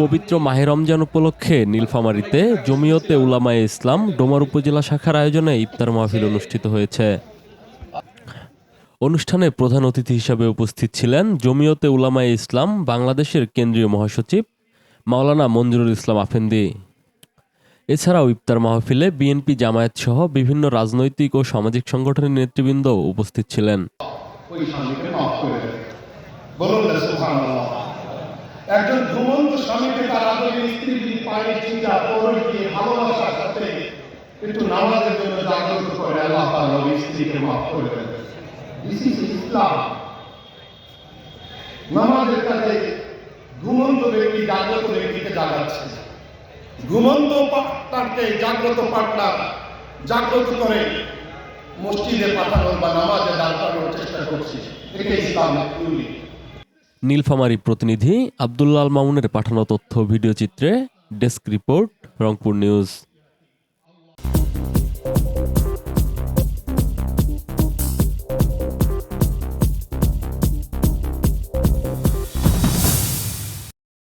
পবিত্র মাহে রমজান উপলক্ষে নীলফামারীতে জমিয়তে উলামায়ে ইসলাম ডোমার উপজেলা শাখার আয়োজনে ইফতার মাহফিল অনুষ্ঠিত হয়েছে। অনুষ্ঠানে প্রধান অতিথি হিসাবে উপস্থিত ছিলেন জমিয়তে উলামায়ে ইসলাম বাংলাদেশের কেন্দ্রীয় মহাসচিব মাওলানা মঞ্জুরুল ইসলাম আফেন্দি। এছাড়াও ইফতার মাহফিলে বিএনপি জামায়াত সহ বিভিন্ন রাজনৈতিক ও সামাজিক সংগঠনের নেতৃবৃন্দ উপস্থিত ছিলেন। বলুন না, সুবহানাল্লাহ। একজন ঘুমন্ত স্বামীকে তার আদরের স্ত্রী যদি পায়ে চিন্তা পরে দিয়ে ভালোবাসার সাথে একটু নামাজের জন্য জাগ্রত করে, আল্লাহ নবী স্ত্রীকে মাফ করে দেবে দিস ইজ ইসলাম নামাজের কাছে ঘুমন্ত ব্যক্তি জাগ্রত ব্যক্তিকে জাগাচ্ছে। ঘুমন্ত পার্টনারকে জাগ্রত পার্টনার জাগ্রত করে মসজিদে পাঠানোর বা নামাজে দাঁড় করানোর চেষ্টা করছি। এটা ইসলাম নীলফামারী প্রতিনিধি আবদুল্লাল মামুনের পাঠানো তথ্য ভিডিও চিত্রে ডেস্ক রিপোর্ট রংপুর নিউজ।